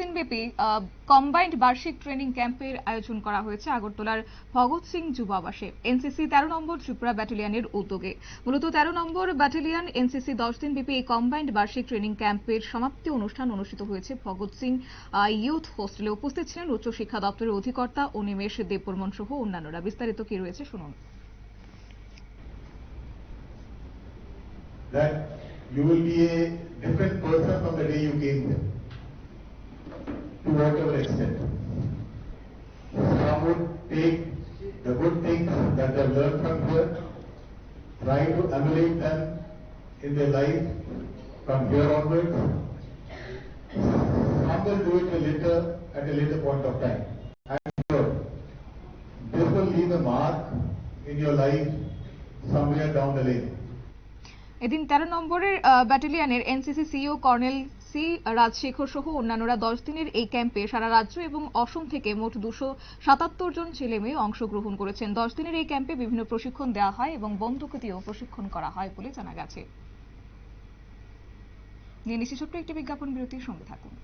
দিনব্যাপী কম্বাইন্ড বার্ষিক ট্রেনিং ক্যাম্পের আয়োজন করা হয়েছে আগরতলার ভগৎ সিং যুব আবাসে এনসিসি তেরো নম্বর ত্রিপুরা ব্যাটালিয়নের উদ্যোগে। মূলত তেরো নম্বর ব্যাটালিয়ন এনসিসি দশ দিনব্যাপী এই কম্বাইন্ড বার্ষিক ট্রেনিং ক্যাম্পের সমাপ্তি অনুষ্ঠান অনুষ্ঠিত হয়েছে ভগৎ সিং ইউথ হোস্টেলে। উপস্থিত ছিলেন উচ্চশিক্ষা দপ্তরের অধিকর্তা অনিমেষ দেববর্মন সহ অন্যান্যরা। বিস্তারিত কি রয়েছে শুনুন। You will be a different person from the day you came here, to whatever extent. Some would take the good things that they have learned from here, try to emulate them in their life from here onwards. Some will do it a later, at a later point of time. I am sure this will leave a mark in your life somewhere down the lane. এদিন তেরো নম্বরের আহ, ব্যাটালিয়নের NCC CEO colonel C Rajashekar সহ অন্যান্যরা দশ দিনের এই ক্যাম্পে সারা রাজ্য এবং অসম থেকে মোট দুশো সাতাত্তর জন ছেলে মেয়ে অংশগ্রহণ করেছেন। দশ দিনের এই ক্যাম্পে বিভিন্ন প্রশিক্ষণ দেওয়া হয় এবং বন্ধুকে দিয়েও প্রশিক্ষণ করা হয় বলে জানা গেছে। নিয়ে নিশ্চিত ছোট্ট একটি বিজ্ঞাপন বিরতির সঙ্গে থাকুন।